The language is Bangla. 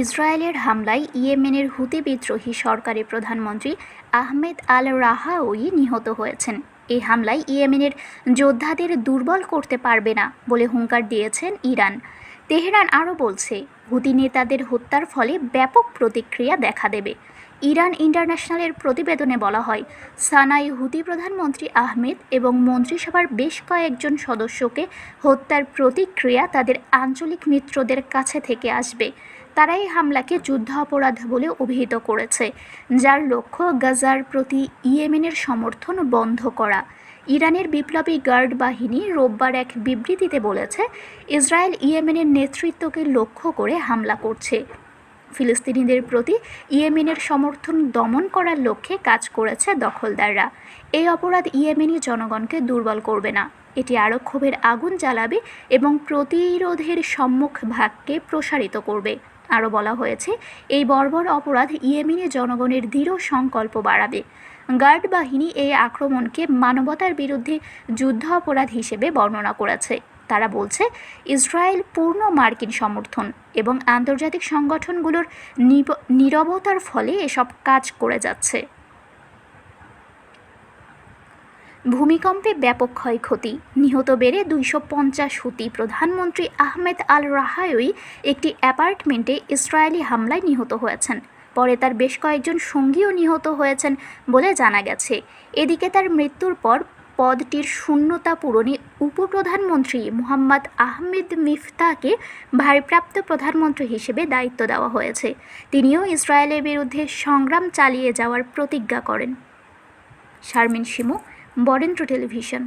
ইসরায়েলের হামলায় ইয়েমেনের হুতি বিদ্রোহী সরকারের প্রধানমন্ত্রী আহমেদ আল রাহাউই নিহত হয়েছেন। এই হামলায় ইয়েমেনের যোদ্ধাদের দুর্বল করতে পারবে না বলে হুঙ্কার দিয়েছেন ইরান। তেহরান আরও বলছে, হুতি নেতাদের হত্যার ফলে ব্যাপক প্রতিক্রিয়া দেখা দেবে। ইরান ইন্টারন্যাশনালের প্রতিবেদনে বলা হয়, সানাই হুতি প্রধানমন্ত্রী আহমেদ এবং মন্ত্রিসভার বেশ কয়েকজন সদস্যকে হত্যার প্রতিক্রিয়া তাদের আঞ্চলিক মিত্রদের কাছে থেকে আসবে। তারা এই হামলাকে যুদ্ধ অপরাধ বলে অভিহিত করেছে, যার লক্ষ্য গাজার প্রতি ইয়েমেনের সমর্থন বন্ধ করা। ইরানের বিপ্লবী গার্ড বাহিনী রোববার এক বিবৃতিতে বলেছে, ইসরায়েল ইয়েমেনের নেতৃত্বকে লক্ষ্য করে হামলা করছে। ফিলিস্তিনিদের প্রতি ইয়েমেনের সমর্থন দমন করার লক্ষ্যে কাজ করেছে দখলদাররা। এই অপরাধ ইয়েমেনি জনগণকে দুর্বল করবে না। এটি আরও ক্ষোভের আগুন জ্বালাবে এবং প্রতিরোধের সম্মুখ ভাগকে প্রসারিত করবে। আরও বলা হয়েছে, এই বর্বর অপরাধ ইয়েমেনি জনগণের দৃঢ় সংকল্প বাড়াবে। গার্ড বাহিনী এই আক্রমণকে মানবতার বিরুদ্ধে যুদ্ধ অপরাধ হিসেবে বর্ণনা করেছে। তারা বলছে, ইসরায়েল পূর্ণ মার্কিন সমর্থন এবং আন্তর্জাতিক সংগঠনগুলোর নীরবতার ফলে এসব কাজ করে যাচ্ছে। ভূমিকম্পে ব্যাপক ক্ষয়ক্ষতি। নিহত বেড়ে দুইশো পঞ্চাশ হুতি প্রধানমন্ত্রী আহমেদ আল রাহায়ই একটি অ্যাপার্টমেন্টে ইসরায়েলি হামলায় নিহত হয়েছেন। পরে তার বেশ কয়েকজন সঙ্গীও নিহত হয়েছেন বলে জানা গেছে। এদিকে তার মৃত্যুর পর পদটির শূন্যতা পূরণে উপপ্রধানমন্ত্রী মোহাম্মদ আহমেদ মিফতাকে ভারপ্রাপ্ত প্রধানমন্ত্রী হিসেবে দায়িত্ব দেওয়া হয়েছে। তিনিও ইসরায়েলের বিরুদ্ধে সংগ্রাম চালিয়ে যাওয়ার প্রতিজ্ঞা করেন। শারমিন শিমু, বরেন্দ্র টেলিভিশন।